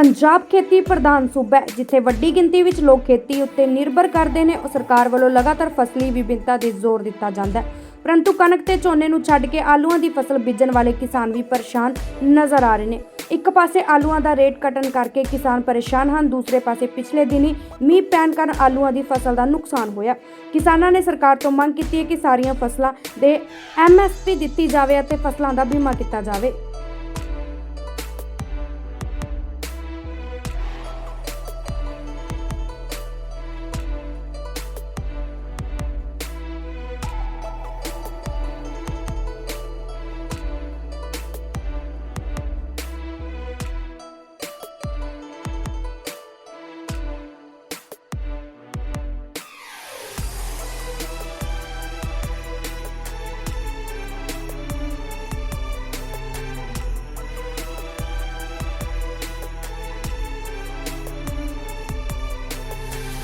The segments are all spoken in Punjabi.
ਪੰਜਾਬ ਖੇਤੀ ਪ੍ਰਧਾਨ ਸੂਬਾ ਹੈ, ਜਿੱਥੇ ਵੱਡੀ ਗਿਣਤੀ ਵਿੱਚ ਲੋਕ ਖੇਤੀ ਉੱਤੇ ਨਿਰਭਰ ਕਰਦੇ ਨੇ, ਉਹ ਸਰਕਾਰ ਵੱਲੋਂ ਲਗਾਤਾਰ ਫਸਲੀ ਵਿਭਿੰਨਤਾ ਤੇ ਜ਼ੋਰ ਦਿੱਤਾ ਜਾਂਦਾ ਹੈ। ਪਰੰਤੂ ਕਣਕ ਤੇ ਝੋਨੇ ਨੂੰ ਛੱਡ ਕੇ ਆਲੂਆਂ ਦੀ ਫਸਲ ਬੀਜਣ ਵਾਲੇ ਕਿਸਾਨ ਵੀ ਪਰੇਸ਼ਾਨ ਨਜ਼ਰ ਆ ਰਹੇ ਨੇ। ਇੱਕ ਪਾਸੇ ਆਲੂਆਂ ਦਾ ਰੇਟ ਘਟਣ ਕਰਕੇ ਕਿਸਾਨ ਪਰੇਸ਼ਾਨ ਹਨ, ਦੂਸਰੇ ਪਾਸੇ ਪਿਛਲੇ ਦਿਨੀ ਮੀਂਹ ਪੈਣ ਕਾਰਨ ਆਲੂਆਂ ਦੀ ਫਸਲ ਦਾ ਨੁਕਸਾਨ ਹੋਇਆ। ਕਿਸਾਨਾਂ ਨੇ ਸਰਕਾਰ ਤੋਂ ਮੰਗ ਕੀਤੀ ਹੈ ਕਿ ਸਾਰੀਆਂ ਫਸਲਾਂ ਦੇ ਐਮਐਸਪੀ ਦਿੱਤੀ ਜਾਵੇ ਅਤੇ ਫਸਲਾਂ ਦਾ ਬੀਮਾ ਕੀਤਾ ਜਾਵੇ।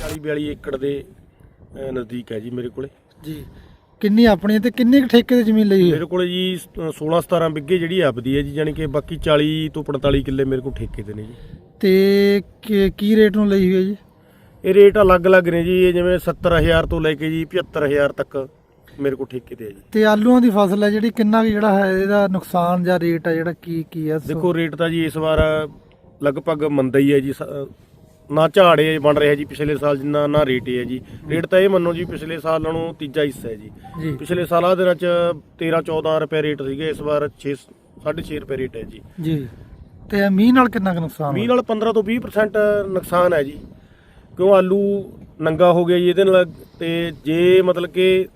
ਚਾਲੀ 42 ਏਕੜ ਦੇ ਅਹ, ਨਜ਼ਦੀਕ ਹੈ ਜੀ ਮੇਰੇ ਕੋਲੇ। ਜੀ। ਕਿੰਨੀ ਆਪਣੀ ਤੇ ਕਿੰਨੀ ਕੁ ਠੇਕੇ ਦੀ ਜ਼ਮੀਨ ਲਈ ਹੋਈ ਹੈ? ਮੇਰੇ ਕੋਲੇ ਜੀ 16 17 ਬਿੱਗੇ ਜਿਹੜੀ ਆਪਦੀ ਹੈ ਜੀ ਯਾਨੀ ਕਿ ਬਾਕੀ 40 ਤੋਂ 45 ਕਿੱਲੇ ਮੇਰੇ ਕੋਲ ਠੇਕੇ ਤੇ ਨੇ ਜੀ। ਤੇ ਕੀ- ਕੀ ਰੇਟ ਨੂੰ ਲਈ ਹੋਈ ਹੈ ਜੀ? ਇਹ ਰੇਟ ਅਲੱਗ-ਅਲੱਗ ਨੇ ਜੀ ਇਹ ਜਿਵੇਂ 70000 ਤੋਂ ਲੈ ਕੇ ਜੀ 75000 ਤੱਕ ਮੇਰੇ ਕੋਲ ਠੇਕੇ ਤੇ ਹੈ ਜੀ। ਤੇ ਆਲੂਆਂ ਦੀ ਫਸਲ ਹੈ ਜਿਹੜੀ ਕਿੰਨਾ ਕੁ ਜਿਹੜਾ ਹੈ ਇਹਦਾ ਨੁਕਸਾਨ ਜਾਂ ਰੇਟ ਹੈ ਜਿਹੜਾ ਕੀ ਕੀ ਹੈ? ਦੇਖੋ ਰੇਟ ਤਾਂ ਜੀ ਇਸ ਵਾਰ ਲਗਭਗ ਮੰਦਾ ਹੀ ਹੈ ਜੀ ਸ- ਨਾ ਝਾੜੇ ਬਣ ਰਿਹਾ ਜੀ ਪਿਛਲੇ ਸਾਲ ਜਿੰਨਾ ਨਾ ਰੇਟ ਹੈ ਜੀ। ਰੇਟ ਤਾਂ ਇਹ ਮੰਨੋ ਜੀ ਪਿਛਲੇ ਸਾਲ ਨਾਲੋਂ ਤੀਜਾ ਹਿੱਸਾ ਹੈ ਜੀ। ਪਿਛਲੇ ਸਾਲਾਂ ਦਿਨਾਂ ਚ 13 14 ਰੁਪਏ ਰੇਟ ਸੀਗੇ ਇਸ ਵਾਰ 6 6.5 ਰੁਪਏ ਰੇਟ ਹੈ ਜੀ। ਜੀ। ਤੇ ਮੀਂਹ ਨਾਲ ਕਿੰਨਾ ਕੁ ਨੁਕਸਾਨ ਮੀਂਹ? ਨਾਲ 15 ਤੋਂ 20% ਨੁਕਸਾਨ ਹੈ ਜੀ। ਕਿਉਂ ਆਲੂ ਨੰਗਾ ਹੋ ਗਿਆ ਜੀ ਇਹਦੇ ਨਾਲ ਤੇ ਜੇ ਮਤਲਬ ਕਿ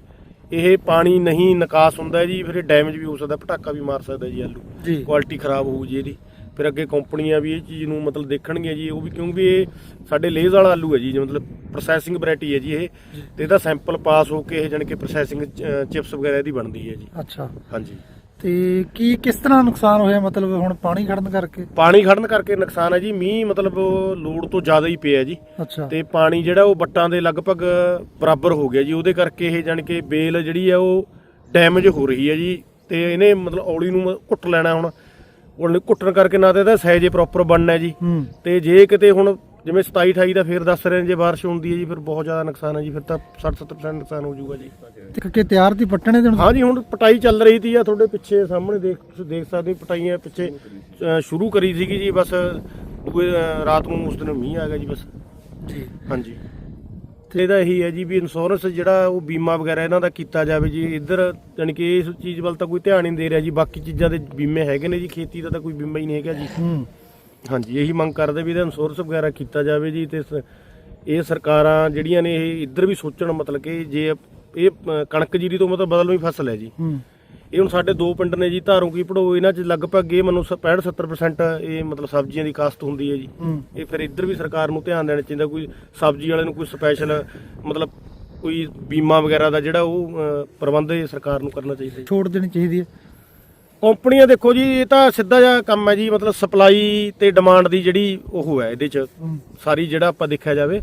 ਇਹ ਪਾਣੀ ਨਹੀਂ ਨਿਕਾਸ ਹੁੰਦਾ ਜੀ ਫਿਰ ਡੈਮੇਜ ਵੀ ਹੋ ਸਕਦਾ ਪਟਾਕਾ ਵੀ ਮਾਰ ਸਕਦਾ ਜੀ ਆਲੂ। ਕੁਆਲਿਟੀ ਖਰਾਬ ਹੋਊ ਜੀ ਇਹਦੀ। ਫਿਰ ਅੱਗੇ ਕੰਪਨੀਆਂ ਵੀ ਇਹ ਚੀਜ਼ ਨੂੰ ਮਤਲਬ ਦੇਖਣਗੀਆਂ ਜੀ ਉਹ ਵੀ ਕਿਉਂਕਿ ਇਹ ਸਾਡੇ ਲੇਜ਼ ਵਾਲਾ ਆਲੂ ਹੈ ਜੀ ਜੋ ਮਤਲਬ ਪ੍ਰੋਸੈਸਿੰਗ ਵੈਰਾਈਟੀ ਹੈ ਜੀ ਇਹ ਤੇ ਇਹਦਾ ਸੈਂਪਲ ਪਾਸ ਹੋ ਕੇ ਇਹ ਜਾਣੀ ਕਿ ਪ੍ਰੋਸੈਸਿੰਗ ਚਿਪਸ ਵਗੈਰਾ ਇਹਦੀ ਬਣਦੀ ਹੈ ਜੀ। ਅੱਛਾ। ਹਾਂਜੀ। ਤੇ ਕੀ ਕਿਸ ਤਰ੍ਹਾਂ ਨੁਕਸਾਨ ਹੋਇਆ ਮਤਲਬ ਹੁਣ ਪਾਣੀ ਖੜਨ ਕਰਕੇ? ਪਾਣੀ ਖੜਨ ਕਰਕੇ ਨੁਕਸਾਨ ਹੈ ਜੀ ਮੀਂਹ ਮਤਲਬ ਲੋੜ ਤੋਂ ਜ਼ਿਆਦਾ ਹੀ ਪਿਆ ਜੀ। ਅੱਛਾ। ਤੇ ਪਾਣੀ ਜਿਹੜਾ ਉਹ ਬੱਟਾਂ ਦੇ ਲਗਭਗ ਬਰਾਬਰ ਹੋ ਗਿਆ ਜੀ ਉਹਦੇ ਕਰਕੇ ਇਹ ਜਾਣੀ ਕਿ ਬੇਲ ਜਿਹੜੀ ਆ ਉਹ ਡੈਮੇਜ ਹੋ ਰਹੀ ਹੈ ਜੀ ਤੇ ਇਹਨੇ ਮਤਲਬ ਔਲੀ ਨੂੰ ਘੁੱਟ ਲੈਣਾ ਹੁਣ। ਉਹਨੇ ਘੁੱਟਣ ਕਰਕੇ ਨਾ ਤਾਂ ਇਹਦਾ ਸਾਈਜ਼ ਪ੍ਰੋਪਰ ਬਣਨਾ ਹੈ ਜੀ। ਹੂੰ। ਤੇ ਜੇ ਕਿਤੇ ਹੁਣ ਜਿਵੇਂ 27 28 ਦਾ ਫੇਰ ਦੱਸ ਰਹੇ ਨੇ ਜੇ ਬਾਰਿਸ਼ ਹੁੰਦੀ ਹੈ ਜੀ ਫਿਰ ਬਹੁਤ ਜ਼ਿਆਦਾ ਨੁਕਸਾਨ ਹੈ ਜੀ ਫਿਰ ਤਾਂ 60 70% ਨੁਕਸਾਨ ਹੋ ਜਾਊਗਾ ਜੀ। ਤੇ ਕਿ ਤਿਆਰ ਦੀ ਪੱਟਣੇ ਦੇ ਹੁਣ? ਹਾਂਜੀ ਹੁਣ ਪਟਾਈ ਚੱਲ ਰਹੀ ਸੀ ਆ ਤੁਹਾਡੇ ਪਿੱਛੇ ਸਾਹਮਣੇ ਦੇਖ ਤੁਸੀਂ ਦੇਖ ਸਕਦੇ ਹੋ ਪਟਾਈਆਂ ਪਿੱਛੇ ਅ, ਸ਼ੁਰੂ ਕਰੀ ਸੀਗੀ ਜੀ ਬਸ ਦੂਏ ਅ, ਰਾਤ ਨੂੰ ਉਸ ਦਿਨ ਮੀਂਹ ਆ ਗਿਆ ਜੀ ਬਸ। ਜੀ। ਹਾਂਜੀ। ਤੇ ਇਹਦਾ ਇਹੀ ਹੈ ਜੀ ਵੀ ਇੰਸ਼ੋਰੈਂਸ ਜਿਹੜਾ ਉਹ ਬੀਮਾ ਵਗੈਰਾ ਇਹਨਾਂ ਦਾ ਕੀਤਾ ਜਾਵੇ ਜੀ। ਇੱਧਰ ਯਾਨੀ ਕਿ ਇਸ ਚੀਜ਼ ਵੱਲ ਤਾਂ ਕੋਈ ਧਿਆਨ ਹੀ ਨਹੀਂ ਦੇ ਰਿਹਾ ਜੀ। ਬਾਕੀ ਚੀਜ਼ਾਂ ਦੇ ਬੀਮੇ ਹੈਗੇ ਨੇ ਜੀ। ਖੇਤੀ ਦਾ ਤਾਂ ਕੋਈ ਬੀਮਾ ਹੀ ਨਹੀਂ ਹੈਗਾ ਜੀ। ਹਾਂਜੀ ਇਹੀ ਮੰਗ ਕਰਦੇ ਵੀ ਇਹਦਾ ਇੰਸ਼ੋਰੈਂਸ ਵਗੈਰਾ ਕੀਤਾ ਜਾਵੇ ਜੀ ਤੇ ਸ- ਇਹ ਸਰਕਾਰਾਂ ਜਿਹੜੀਆਂ ਨੇ ਇਹ ਇੱਧਰ ਵੀ ਸੋਚਣ ਮਤਲਬ ਕਿ ਜੇ ਇਹ ਕਣਕ ਜੀਰੀ ਤੋਂ ਮਤਲਬ ਬਦਲਵੀਂ ਫਸਲ ਹੈ ਜੀ। ਹੂੰ। ਇਹ ਹੁਣ ਸਾਡੇ ਦੋ ਪਿੰਡ ਨੇ ਜੀ ਧਾਰੋਂ ਕੀ ਪੜੋ ਇਹਨਾਂ 'ਚ ਲਗਭਗ ਇਹ ਮੈਨੂੰ 65 70% ਇਹ ਮਤਲਬ ਸਬਜ਼ੀਆਂ ਦੀ ਕਾਸ਼ਤ ਹੁੰਦੀ ਹੈ ਜੀ। ਇਹ ਫਿਰ ਇੱਧਰ ਵੀ ਸਰਕਾਰ ਨੂੰ ਧਿਆਨ ਦੇਣਾ ਚਾਹੀਦਾ ਕੋਈ ਸਬਜ਼ੀ ਵਾਲੇ ਨੂੰ ਕੋਈ ਸਪੈਸ਼ਲ ਮਤਲਬ ਕੋਈ ਬੀਮਾ ਵਗੈਰਾ ਦਾ ਜਿਹੜਾ ਉਹ ਪ੍ਰਬੰਧ ਇਹ ਸਰਕਾਰ ਨੂੰ ਕਰਨਾ ਚਾਹੀਦਾ ਛੋੜ ਦੇਣੀ ਚਾਹੀਦੀ ਹੈ। ਕੰਪਨੀਆਂ ਦੇਖੋ ਜੀ ਇਹ ਤਾਂ ਸਿੱਧਾ ਜਿਹਾ ਕੰਮ ਹੈ ਜੀ ਮਤਲਬ ਸਪਲਾਈ ਤੇ ਡਿਮਾਂਡ ਦੀ ਜਿਹੜੀ ਉਹ ਹੈ ਇਹਦੇ 'ਚ। ਸਾਰੀ ਜਿਹੜਾ ਆਪਾਂ ਦੇਖਿਆ ਜਾਵੇ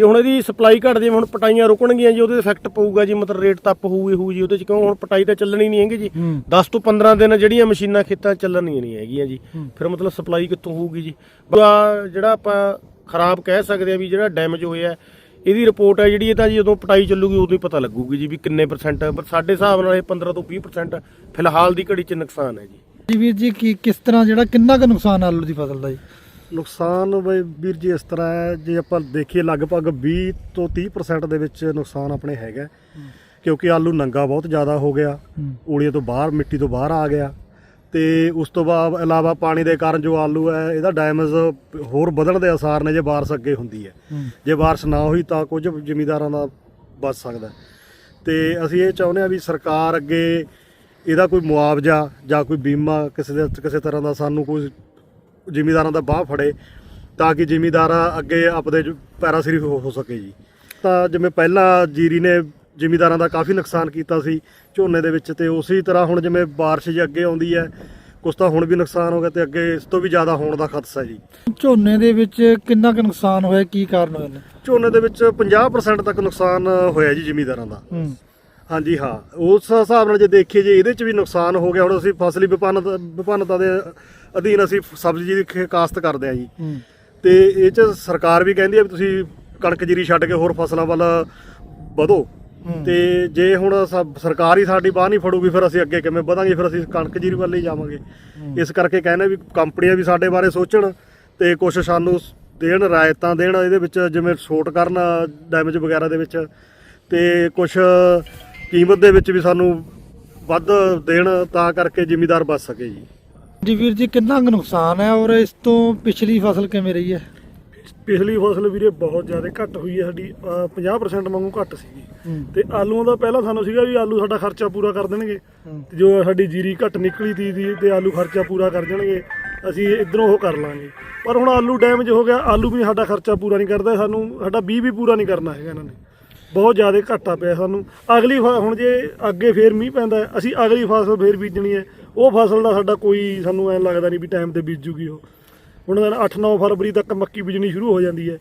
ਜੇ ਹੁਣ ਇਹਦੀ ਸਪਲਾਈ ਘਟ ਜੇ ਹੁਣ ਪਟਾਈਆਂ ਰੁਕਣਗੀਆਂ ਜੀ ਉਹਦੇ ਇਫੈਕਟ ਪਊਗਾ ਜੀ ਮਤਲਬ ਰੇਟ ਤੱਪ ਹੋਊਗੀ ਹੋਊ ਜੀ ਉਹਦੇ 'ਚ ਕਿਉਂ ਹੁਣ ਪਟਾਈ ਤਾਂ ਚੱਲਣੀ ਨਹੀਂ ਹੈਗੀ ਜੀ। ਹੂੰ। 10 ਤੋਂ 15 ਦਿਨ ਜਿਹੜੀਆਂ ਮਸ਼ੀਨਾਂ ਖੇਤਾਂ ਚੱਲਣੀਆਂ ਨਹੀਂ ਹੈਗੀਆਂ ਜੀ। ਫਿਰ ਮਤਲਬ ਸਪਲਾਈ ਕਿੱਥੋਂ ਹੋਊਗੀ ਜੀ? ਜਿਹੜਾ ਆਪਾਂ ਖਰਾਬ ਕਹਿ ਸਕਦੇ ਆ ਵੀ ਜਿਹੜਾ ਡੈਮੇਜ ਹੋਇਆ ਇਹਦੀ ਰਿਪੋਰਟ ਹੈ ਜਿਹੜੀ ਇਹ ਤਾਂ ਜੀ ਜਦੋਂ ਪਟਾਈ ਚੱਲੂਗੀ ਉਦੋਂ ਹੀ ਪਤਾ ਲੱਗੂਗੀ ਜੀ ਵੀ ਕਿੰਨੇ ਪਰਸੈਂਟ ਪਰ ਸਾਡੇ ਹਿਸਾਬ ਨਾਲ ਇਹ 15 ਤੋਂ 20% ਫਿਲਹਾਲ ਦੀ ਘੜੀ 'ਚ ਨੁਕਸਾਨ ਹੈ ਜੀ। ਜੀ ਵੀਰ ਜੀ ਕੀ ਕਿਸ ਤਰ੍ਹਾਂ ਜਿਹੜਾ ਕਿੰਨਾ ਕੁ ਨੁਕਸਾਨ ਆਲੂ ਦੀ ਫਸਲ ਦਾ ਜੀ? ਨੁਕਸਾਨ ਬਈ ਵੀਰ ਜੀ ਇਸ ਤਰ੍ਹਾਂ ਹੈ ਜੇ ਆਪਾਂ ਦੇਖੀਏ ਲਗਭਗ 20 ਤੋਂ 30% ਦੇ ਵਿੱਚ ਨੁਕਸਾਨ ਆਪਣੇ ਹੈਗਾ ਕਿਉਂਕਿ ਆਲੂ ਨੰਗਾ ਬਹੁਤ ਜ਼ਿਆਦਾ ਹੋ ਗਿਆ ਓਲੀਏ ਤੋਂ ਬਾਹਰ ਮਿੱਟੀ ਤੋਂ ਬਾਹਰ ਆ ਗਿਆ। ਤੇ ਉਸ ਤੋਂ ਬਾਅਦ ਇਲਾਵਾ ਪਾਣੀ ਦੇ ਕਾਰਨ ਜੋ ਆਲੂ ਹੈ ਇਹਦਾ ਡੈਮੇਜ ਹੋਰ ਵਧਣ ਦੇ ਆਸਾਰ ਨੇ ਜੇ ਬਾਰਿਸ਼ ਅੱਗੇ ਹੁੰਦੀ ਹੈ। ਜੇ ਬਾਰਿਸ਼ ਨਾ ਹੋਈ ਤਾਂ ਕੁਝ ਜ਼ਿਮੀਦਾਰਾਂ ਦਾ ਬਚ ਸਕਦਾ। ਤੇ ਅਸੀਂ ਇਹ ਚਾਹੁੰਦੇ ਆ ਵੀ ਸਰਕਾਰ ਅੱਗੇ ਇਹਦਾ ਕੋਈ ਮੁਆਵਜ਼ਾ ਜਾਂ ਕੋਈ ਬੀਮਾ ਕਿਸੇ ਦੇ ਕਿਸੇ ਤਰ੍ਹਾਂ ਦਾ ਸਾਨੂੰ ਕੋਈ ਜ਼ਿਮੀਦਾਰਾਂ ਦਾ ਬਾਹ ਫੜੇ ਤਾਂ ਕਿ ਜ਼ਿਮੀਦਾਰ ਅੱਗੇ ਆਪਦੇ ਪੈਰਾਂ ਸਿਰ ਹੋ ਸਕੇ ਜੀ। ਤਾਂ ਜਿਵੇਂ ਪਹਿਲਾਂ ਜੀਰੀ ਨੇ ਜ਼ਿਮੀਦਾਰਾਂ ਦਾ ਕਾਫੀ ਨੁਕਸਾਨ ਕੀਤਾ ਸੀ ਝੋਨੇ ਦੇ ਵਿੱਚ ਤੇ ਉਸੇ ਤਰ੍ਹਾਂ ਹੁਣ ਜਿਵੇਂ ਬਾਰਿਸ਼ ਜੀ ਅੱਗੇ ਆਉਂਦੀ ਹੈ ਕੁਛ ਤਾਂ ਹੁਣ ਵੀ ਨੁਕਸਾਨ ਹੋ ਗਿਆ ਤੇ ਅੱਗੇ ਇਸ ਤੋਂ ਵੀ ਜ਼ਿਆਦਾ ਹੋਣ ਦਾ ਖਤਰਾ ਹੈ ਜੀ। ਝੋਨੇ ਦੇ ਵਿੱਚ ਕਿੰਨਾ ਕੁ ਨੁਕਸਾਨ ਹੋਇਆ ਕੀ ਕਾਰਨ ਹੋਏ ਨੇ ਝੋਨੇ ਦੇ ਵਿੱਚ 50% ਤੱਕ ਨੁਕਸਾਨ ਹੋਇਆ ਜੀ ਜ਼ਿਮੀਦਾਰਾਂ ਦਾ। ਹਾਂਜੀ ਹਾਂ ਉਸ ਹਿਸਾਬ ਨਾਲ ਜੇ ਦੇਖੀਏ ਜੇ ਇਹਦੇ ਚ ਵੀ ਨੁਕਸਾਨ ਹੋ ਗਿਆ ਹੁਣ ਅਸੀਂ ਫਸਲੀ ਵਿਭਿੰਨਤਾ ਵਿਭਿੰਨਤਾ ਦੇ ਅਧੀਨ ਅਸੀਂ ਸਬਜ਼ੀ ਦੀ ਖੇ- ਕਾਸ਼ਤ ਕਰਦੇ ਆ ਜੀ। ਤੇ ਇਹ ਚ ਸਰਕਾਰ ਵੀ ਕਹਿੰਦੀ ਆ ਵੀ ਤੁਸੀਂ ਕਣਕ ਜੀਰੀ ਛੱਡ ਕੇ ਹੋਰ ਫਸਲਾਂ ਵੱਲ ਵਧੋ। ਤੇ ਜੇ ਹੁਣ ਸ- ਸਰਕਾਰ ਹੀ ਸਾਡੀ ਬਾਹ ਨਹੀਂ ਫੜੂਗੀ ਫਿਰ ਅਸੀਂ ਅੱਗੇ ਕਿਵੇਂ ਵਧਾਂਗੇ? ਫਿਰ ਅਸੀਂ ਕਣਕ ਜੀਰੀ ਵੱਲ ਹੀ ਜਾਵਾਂਗੇ। ਇਸ ਕਰਕੇ ਕਹਿੰਦੇ ਵੀ ਕੰਪਨੀਆਂ ਵੀ ਸਾਡੇ ਬਾਰੇ ਸੋਚਣ ਤੇ ਕੁਛ ਸਾਨੂੰ ਦੇਣ ਰਾਇਤਾਂ ਦੇਣ ਇਹਦੇ ਵਿੱਚ ਜਿਵੇਂ ਛੋਟ ਕਰਨ ਡੈਮੇਜ ਵਗੈਰਾ ਦੇ ਵਿੱਚ ਤੇ ਕੁਛ ਕੀਮਤ ਦੇ ਵਿੱਚ ਵੀ ਸਾਨੂੰ ਵੱਧ ਦੇਣ ਤਾਂ ਕਰਕੇ ਜ਼ਿਮੀਦਾਰ ਬਚ ਸਕੇ ਜੀ। ਜੀ ਵੀਰ ਜੀ ਕਿੰਨਾ ਕੁ ਨੁਕਸਾਨ ਹੈ ਔਰ ਇਸ ਤੋਂ ਪਿਛਲੀ ਫਸਲ ਕਿਵੇਂ ਰਹੀ ਹੈ? ਪਿਛਲੀ ਫਸਲ ਵੀਰੇ ਬਹੁਤ ਜ਼ਿਆਦਾ ਘੱਟ ਹੋਈ ਹੈ ਸਾਡੀ ਅਹ 50% ਵਾਂਗੂ ਘੱਟ ਸੀਗੀ। ਤੇ ਆਲੂਆਂ ਦਾ ਪਹਿਲਾਂ ਸਾਨੂੰ ਸੀਗਾ ਵੀ ਆਲੂ ਸਾਡਾ ਖਰਚਾ ਪੂਰਾ ਕਰ ਦੇਣਗੇ। ਤੇ ਜੋ ਸਾਡੀ ਜੀਰੀ ਘੱਟ ਨਿਕਲੀ ਤੀ ਦੀ ਤੇ ਆਲੂ ਖਰਚਾ ਪੂਰਾ ਕਰ ਦੇਣਗੇ ਅਸੀਂ ਇਧਰੋਂ ਉਹ ਕਰ ਲਾਂਗੇ। ਪਰ ਹੁਣ ਆਲੂ ਡੈਮੇਜ ਹੋ ਗਿਆ ਆਲੂ ਵੀ ਸਾਡਾ ਖਰਚਾ ਪੂਰਾ ਨਹੀਂ ਕਰਦਾ ਸਾਨੂੰ ਸਾਡਾ 20 ਵੀ ਪੂਰਾ ਨਹੀਂ ਕਰਨਾ ਹੈਗਾ ਇਹਨਾਂ ਨੇ। ਬਹੁਤ ਜ਼ਿਆਦਾ ਘਾਟਾ ਪਿਆ ਸਾਨੂੰ। ਅਗਲੀ ਫ- ਹੁਣ ਜੇ ਅੱਗੇ ਫੇਰ ਮੀਂਹ ਪੈਂਦਾ ਹੈ, ਅਸੀਂ ਅਗਲੀ ਫਸਲ ਫੇਰ ਬੀਜਣੀ ਹੈ। ਉਹ ਫਸਲ ਦਾ ਸਾਡਾ ਕੋਈ ਸਾਨੂੰ ਐਂ ਲੱਗਦਾ ਨਹੀਂ ਵੀ ਟਾਈਮ ਤੇ ਬੀਜੂਗੀ ਉਹ। ਹੁਣ 8-9 ਫਰਵਰੀ ਤੱਕ ਮੱਕੀ ਬੀਜਣੀ ਸ਼ੁਰੂ ਹੋ ਜਾਂਦੀ ਹੈ।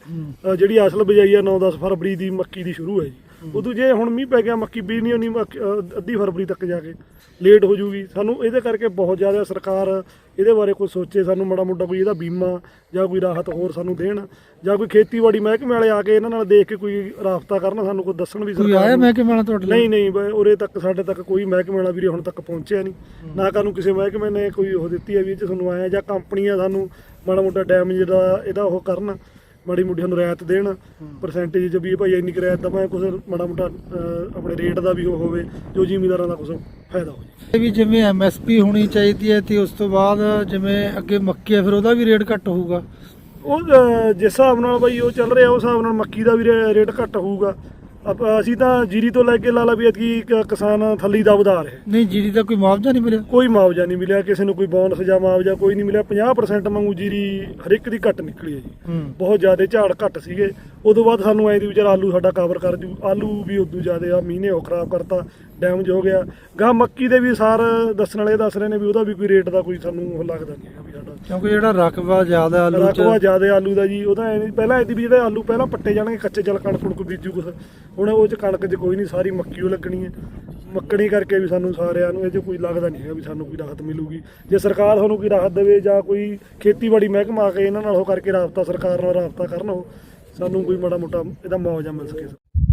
ਜਿਹੜੀ ਅਸਲ ਬਿਜਾਈ ਹੈ 9-10 ਫਰਵਰੀ ਦੀ ਮੱਕੀ ਦੀ ਸ਼ੁਰੂ ਹੈ ਜੀ। ਉਦੋਂ ਜੇ ਹੁਣ ਮੀਂਹ ਪੈ ਗਿਆ ਮੱਕੀ ਬੀਜਣੀ ਨਹੀਂ ਮੱਕੀ- ਅਹ ਅੱਧੀ ਫਰਵਰੀ ਤੱਕ ਜਾ ਕੇ ਲੇਟ ਹੋ ਜੂਗੀ। ਸਾਨੂੰ ਇਹਦੇ ਕਰਕੇ ਬਹੁਤ ਜ਼ਿਆਦਾ ਸਰਕਾਰ ਇਹਦੇ ਬਾਰੇ ਕੁਝ ਸੋਚੇ ਸਾਨੂੰ ਮਾੜਾ ਮੋਟਾ ਕੋਈ ਇਹਦਾ ਬੀਮਾ ਜਾਂ ਕੋਈ ਰਾਹਤ ਹੋਰ ਸਾਨੂੰ ਦੇਣ ਜਾਂ ਕੋਈ ਖੇਤੀਬਾੜੀ ਮਹਿਕਮੇ ਵਾਲੇ ਆ ਕੇ ਇਹਨਾਂ ਨਾਲ ਦੇਖ ਕੇ ਕੋਈ ਰਾਬਤਾ ਕਰਨ ਸਾਨੂੰ ਕੋਈ ਦੱਸਣ ਵੀ ਕੋਈ ਸਰਕਾਰ ਆਇਆ ਨੂੰ। ਮਹਿਕਮੇ ਵਾਲਾ ਤੁਹਾਡੇ ਲਈ? ਨਹੀਂ ਨਹੀਂ ਬਈ ਉਰੇ ਤੱਕ ਸਾਡੇ ਤੱਕ ਕੋਈ ਮਹਿਕਮੇ ਵਾਲਾ ਵੀਰੇ ਹੁਣ ਤੱਕ ਪਹੁੰਚਿਆ ਨਹੀਂ। ਨਾ ਕਾਨੂੰ ਕਿਸੇ ਮਹਿਕਮੇ ਨੇ ਕੋਈ ਉਹ ਦਿੱਤੀ ਹੈ ਵੀ ਇਹ 'ਚ ਸਾਨੂੰ ਆਇਆ ਜਾਂ ਕੰਪਨੀਆਂ ਸਾਨੂੰ ਮਾੜਾ ਮੋਟਾ ਡੈਮੇਜ ਦਾ ਇਹਦਾ ਉਹ ਕਰਨ। ਮਾੜੀ ਮੋਟੀ ਸਾਨੂੰ ਰਿਆਇਤ ਦੇਣ ਪਰਸੈਂਟੇਜ ਚ ਵੀ ਭਾਈ ਇੰਨੀ ਕੁ ਰਿਆਇਤ ਦਵਾਂ ਕੁਝ ਮਾੜਾ ਮੋਟਾ ਅਹ, ਆਪਣੇ ਰੇਟ ਦਾ ਵੀ ਉਹ ਹੋਵੇ ਜੋ ਜ਼ਿਮੀਦਾਰਾਂ ਦਾ ਕੁਝ ਫਾਇਦਾ ਹੋ ਜਾਵੇ ਇਹ ਵੀ ਜਿਵੇਂ ਐਮਐਸਪੀ ਹੋਣੀ ਚਾਹੀਦੀ ਹੈ ਤੇ ਉਸ ਤੋਂ ਬਾਅਦ ਜਿਵੇਂ ਅੱਗੇ ਮੱਕੀ ਹੈ ਫਿਰ ਉਹਦਾ ਵੀ ਰੇਟ ਘੱਟ ਹੋਊਗਾ। ਉਹ ਅਹ, ਜਿਸ ਹਿਸਾਬ ਨਾਲ ਭਾਈ ਉਹ ਚੱਲ ਰਿਹਾ ਉਸ ਹਿਸਾਬ ਨਾਲ ਮੱਕੀ ਦਾ ਵੀ ਰੇ- ਰੇਟ ਘੱਟ ਹੋਊਗਾ। ਆਪ- ਅਸੀਂ ਤਾਂ ਜੀਰੀ ਤੋਂ ਲੈ ਕੇ ਲਾ ਲਾ ਵੀ ਐਤਕੀ ਕ- ਕਿਸਾਨ ਥੱਲੀ ਦਾ ਵਧਾ ਰਿਹਾ। ਨਹੀਂ ਜੀਰੀ ਦਾ ਕੋਈ ਮੁਆਵਜ਼ਾ ਨਹੀਂ ਮਿਲਿਆ? ਕੋਈ ਮੁਆਵਜ਼ਾ ਨਹੀਂ ਮਿਲਿਆ ਕਿਸੇ ਨੂੰ ਕੋਈ ਬੋਨਸ ਜਾਂ ਮੁਆਵਜ਼ਾ ਕੋਈ ਨਹੀਂ ਮਿਲਿਆ। 50% ਵਾਂਗੂ ਜੀਰੀ ਹਰ ਇੱਕ ਦੀ ਘੱਟ ਨਿਕਲੀ ਹੈ ਜੀ। ਹੂੰ। ਬਹੁਤ ਜ਼ਿਆਦਾ ਝਾੜ ਘੱਟ ਸੀਗੇ। ਉਦੋਂ ਬਾਅਦ ਸਾਨੂੰ ਐਂ ਦੀ ਵਿਚਾਰ ਆਲੂ ਸਾਡਾ ਕਵਰ ਕਰ ਜੂ ਆਲੂ ਵੀ ਉਦੋਂ ਜ਼ਿਆਦਾ ਆ ਮਹੀਨੇ ਉਹ ਖਰਾਬ ਕਰਤਾ ਡੈਮੇਜ ਹੋ ਗਿਆ। ਗਾਂ ਮੱਕੀ ਦੇ ਵੀ ਸਾਰ ਦੱਸਣ ਵਾਲੇ ਦੱਸ ਰਹੇ ਨੇ ਵੀ ਉਹਦਾ ਵੀ ਕੋਈ ਰੇਟ ਦਾ ਕੋਈ ਸਾਨੂੰ ਉਹ ਲੱਗਦਾ ਨਹੀਂ ਹੈਗਾ ਵੀ ਸਾਡਾ। ਕਿਉਂਕਿ ਜਿਹੜਾ ਰਕਬਾ ਜ਼ਿਆਦਾ ਆਲੂ ਰਕਬਾ ਚ ਜ਼ਿਆਦਾ ਆਲੂ ਦਾ ਜੀ ਉਹਦਾ ਐਂ ਪਹਿਲਾਂ ਇਹਦੀ ਵੀ ਜਿਹੜੇ ਆਲੂ ਪਹਿਲਾਂ ਪੱਟੇ ਜਾਣਗੇ ਕੱਚੇ ਜਲ ਕਣਕ ਕੁਣਕ ਬੀਜੂ ਕੁਛ। ਹੁਣ ਉਹ ਚ ਕਣਕ 'ਚ ਕੋਈ ਨਹੀਂ ਸਾਰੀ ਮੱਕੀ ਉਹ ਲੱਗਣੀ ਹੈ। ਮੱਕਣੀ ਕਰਕੇ ਵੀ ਸਾਨੂੰ ਸਾਰਿਆਂ ਨੂੰ ਇਹ 'ਚ ਕੋਈ ਲੱਗਦਾ ਨਹੀਂ ਹੈਗਾ ਵੀ ਸਾਨੂੰ ਕੋਈ ਰਾਹਤ ਮਿਲੂਗੀ। ਜੇ ਸਰਕਾਰ ਸਾਨੂੰ ਕੋਈ ਰਾਹਤ ਦੇਵੇ ਜਾਂ ਕੋਈ ਖੇਤੀਬਾੜੀ ਮਹਿਕਮਾ ਆ ਕੇ ਇਹਨਾਂ ਨਾਲ ਉਹ ਕਰਕੇ ਰਾਬਤਾ ਸਰਕਾਰ ਨਾਲ ਰਾਬਤਾ ਕਰਨ ਉਹ ਸਾਨੂੰ ਕੋਈ ਮਾੜਾ ਮੋਟਾ ਇਹਦਾ ਮੁਆਵਜ਼ਾ ਮਿਲ ਸਕੇ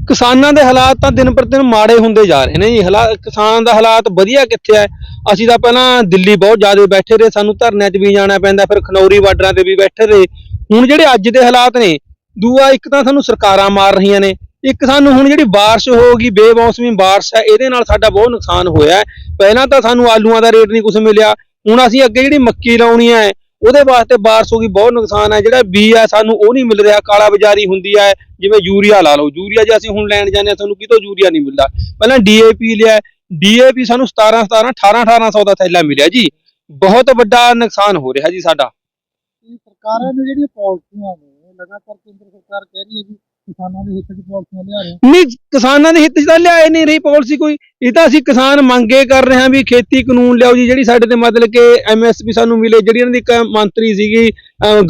ਕਿਸਾਨਾਂ ਦੇ ਹਾਲਾਤ ਤਾਂ ਦਿਨ ਪਰ ਦਿਨ ਮਾੜੇ ਹੁੰਦੇ ਜਾ ਰਹੇ ਨੇ ਜੀ। ਹਾਲਾਤ ਕਿਸਾਨ ਦਾ ਹਾਲਾਤ ਵਧੀਆ ਕਿੱਥੇ ਹੈ ਅਸੀਂ ਤਾਂ ਪਹਿਲਾਂ ਦਿੱਲੀ ਬਹੁਤ ਜ਼ਿਆਦਾ ਬੈਠੇ ਰਹੇ, ਸਾਨੂੰ ਧਰਨਿਆਂ 'ਚ ਵੀ ਜਾਣਾ ਪੈਂਦਾ, ਫਿਰ ਖਨੌਰੀ ਬਾਰਡਰਾਂ ਤੇ ਵੀ ਬੈਠੇ ਰਹੇ। ਹੁਣ ਜਿਹੜੇ ਅੱਜ ਦੇ ਹਾਲਾਤ ਨੇ, ਦੂਆ ਇੱਕ ਤਾਂ ਸਾਨੂੰ ਸਰਕਾਰਾਂ ਮਾਰ ਰਹੀਆਂ ਨੇ, ਇੱਕ ਸਾਨੂੰ ਹੁਣ ਜਿਹੜੀ ਬਾਰਿਸ਼ ਹੋ ਗਈ, ਬੇਮੌਸਮੀ ਬਾਰਿਸ਼ ਹੈ, ਇਹਦੇ ਨਾਲ ਸਾਡਾ ਬਹੁਤ ਨੁਕਸਾਨ ਹੋਇਆ ਪਹਿਲਾਂ ਤਾਂ ਸਾਨੂੰ ਆਲੂਆਂ ਦਾ ਰੇਟ ਨਹੀਂ ਕੁਝ ਮਿਲਿਆ, ਹੁਣ ਅਸੀਂ ਅੱਗੇ ਜਿਹੜੀ ਮੱਕੀ ਲਾਉਣੀ ਹੈ ਉਹਦੇ ਵਾਸਤੇ ਬਾਰਿਸ਼ ਹੋ ਗਈ ਬਹੁਤ ਨੁਕਸਾਨ ਹੈ, ਜਿਹੜਾ ਬੀ ਹੈ ਸਾਨੂੰ ਉਹ ਨਹੀਂ ਮਿਲ ਰਿਹਾ, ਕਾਲਾ ਬਾਜ਼ਾਰੀ ਹੁੰਦੀ ਹੈ, ਜਿਵੇਂ ਯੂਰੀਆ ਲਾ ਲਓ, ਯੂਰੀਆ ਜੇ ਅਸੀਂ ਹੁਣ ਲੈਣ ਜਾਂਦੇ ਹਾਂ, ਸਾਨੂੰ ਕਿਤੋਂ ਯੂਰੀਆ ਨਹੀਂ ਮਿਲਦਾ। ਪਹਿਲਾਂ ਡੀਏਪੀ ਲਿਆ ਡੀਏਪੀ ਸਾਨੂੰ 17 17 18 1800 ਦਾ ਥੈਲਾ ਮਿਲਿਆ ਜੀ। ਬਹੁਤ ਵੱਡਾ ਨੁਕਸਾਨ ਹੋ ਰਿਹਾ ਜੀ ਸਾਡਾ। ਸਰਕਾਰਾਂ ਨੇ ਜਿਹੜੀਆਂ ਪਾਲਿਸੀਆਂ ਨੇ, ਲਗਾਤਾਰ ਕੇਂਦਰ ਸਰਕਾਰ ਕਹਿ ਰਹੀ ਹੈ ਜੀ ਕਿਸਾਨਾਂ ਦੇ ਹਿੱਤ 'ਚ ਪਾਲਿਸੀਆਂ ਲਿਆ ਰਹੇ ਨਹੀਂ, ਕਿਸਾਨਾਂ ਦੇ ਹਿੱਤ 'ਚ ਤਾਂ ਲਿਆਏ ਨਹੀਂ ਰਹੀ ਪਾਲਿਸੀ ਕੋਈ। ਇਹ ਤਾਂ ਅਸੀਂ ਕਿਸਾਨ ਮੰਗੇ ਕਰ ਰਹੇ ਹਾਂ ਵੀ ਖੇਤੀ ਕਾਨੂੰਨ ਲਿਆਓ ਜੀ, ਜਿਹੜੀ ਸਾਡੇ ਤੇ ਮਤਲਬ ਕਿ ਐਮਐਸਪੀ ਸਾਨੂੰ ਮਿਲੇ, ਜਿਹੜੀ ਇਹਨਾਂ ਦੀ ਇੱਕ ਮੰਤਰੀ ਸੀਗੀ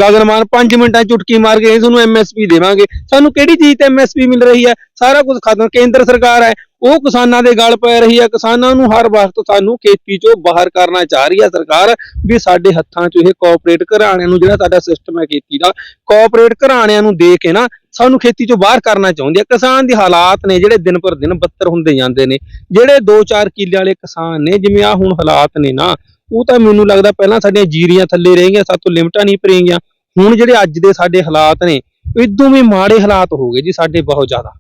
ਗਗਨਮਾਨ 5 ਮਿੰਟਾਂ ਚੁਟਕੀ ਮਾਰ ਕੇ ਤੁਹਾਨੂੰ ਐਮਐਸਪੀ ਦੇਵਾਂਗੇ। ਸਾਨੂੰ ਕਿਹੜੀ ਚੀਜ਼ ਤੇ ਐਮਐਸਪੀ ਮਿਲ ਰਹੀ ਹੈ? ਸਾਰਾ ਕੁਝ ਖਤਮ। ਕੇਂਦਰ ਸਰਕਾਰ ਹੈ, ਉਹ ਕਿਸਾਨਾਂ ਦੇ ਗਲ ਪੈ ਰਹੀ ਹੈ। ਕਿਸਾਨਾਂ ਨੂੰ ਹਰ ਵਕਤ ਸਾਨੂੰ ਖੇਤੀ 'ਚੋਂ ਬਾਹਰ ਕਰਨਾ ਚਾਹ ਰਹੀ ਹੈ ਸਰਕਾਰ ਵੀ ਸਾਡੇ ਹੱਥਾਂ 'ਚ ਇਹ ਕੋਆਪਰੇਟ ਘਰਾਣਿਆਂ ਨੂੰ, ਜਿਹੜਾ ਸਾਡਾ ਸਿਸਟਮ ਹੈ ਖੇਤੀ ਦਾ ਕੋਆਪਰੇਟ ਘਰਾਣਿਆਂ ਨੂੰ ਦੇ ਕੇ ਨਾ ਸਾਨੂੰ ਖੇਤੀ 'ਚੋਂ ਬਾਹਰ ਕਰਨਾ ਚਾਹੁੰਦੇ ਆ। ਕਿਸਾਨ ਦੇ ਹਾਲਾਤ ਨੇ ਜਿਹੜੇ ਦਿਨ ਪਰ ਦਿਨ ਬੱਤਰ ਹੁੰਦੇ ਜਾਂਦੇ ਨੇ। ਜਿਹੜੇ 2-4 ਕਿੱਲੇ ਵਾਲੇ ਕਿਸਾਨ ਨੇ, ਜਿਵੇਂ ਆ ਹੁਣ ਹਾਲਾਤ ਨੇ ਨਾ, ਉਹ ਤਾਂ ਮੈਨੂੰ ਲੱਗਦਾ ਪਹਿਲਾਂ ਸਾਡੀਆਂ ਜੀਰੀਆਂ ਥੱਲੇ ਰਹਿ ਸਾਤੋਂ ਲਿਮਟਾਂ ਨਹੀਂ ਭਰੀਆਂ। ਹੁਣ ਜਿਹੜੇ ਅੱਜ ਦੇ ਸਾਡੇ ਹਾਲਾਤ ਨੇ, ਇਦੋਂ ਵੀ ਮਾੜੇ ਹਾਲਾਤ ਹੋ ਗਏ ਜੀ ਸਾਡੇ ਬਹੁਤ ਜ਼ਿਆਦਾ।